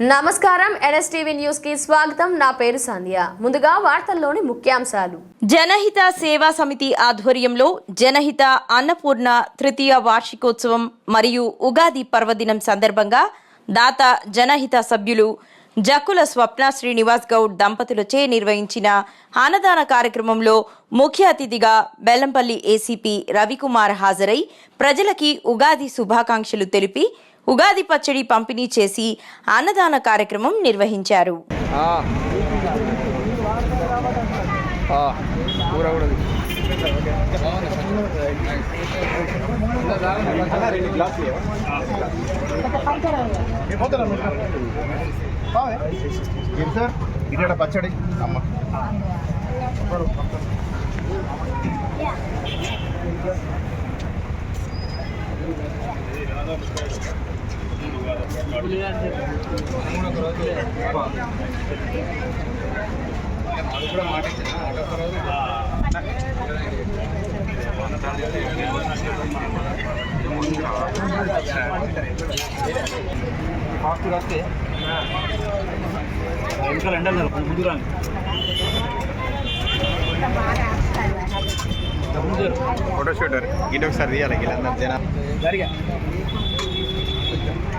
నమస్కారం ఎన్ఎస్టీవీ న్యూస్కి స్వాగతం. నా పేరు సంధ్య. ముందుగా వార్తల్లోని ముఖ్యాంశాలు. జనహిత సేవా సమితి ఆధ్వర్యంలో జనహిత అన్నపూర్ణ తృతీయ వార్షికోత్సవం మరియు ఉగాది పర్వదినం సందర్భంగా దాత జనహిత సభ్యులు జక్కుల స్వప్న శ్రీనివాస్ గౌడ్ దంపతులచే నిర్వహించిన అన్నదాన కార్యక్రమంలో ముఖ్య అతిథిగా బెల్లంపల్లి ఏసీపీ రవికుమార్ హాజరై ప్రజలకి ఉగాది శుభాకాంక్షలు తెలిపి ఉగాది పచ్చడి పంపిణీ చేసి అన్నదాన కార్యక్రమం నిర్వహించారు. ఆ. ఆ. కూర కూడా ఫాస్ట్ వస్తే ఇంకా రెండు అన్నారు ముందు రాని ఫోటో షూటర్ ఇటు ఒకసారి తీయాలి వీళ్ళందరూ జనా సరిగా.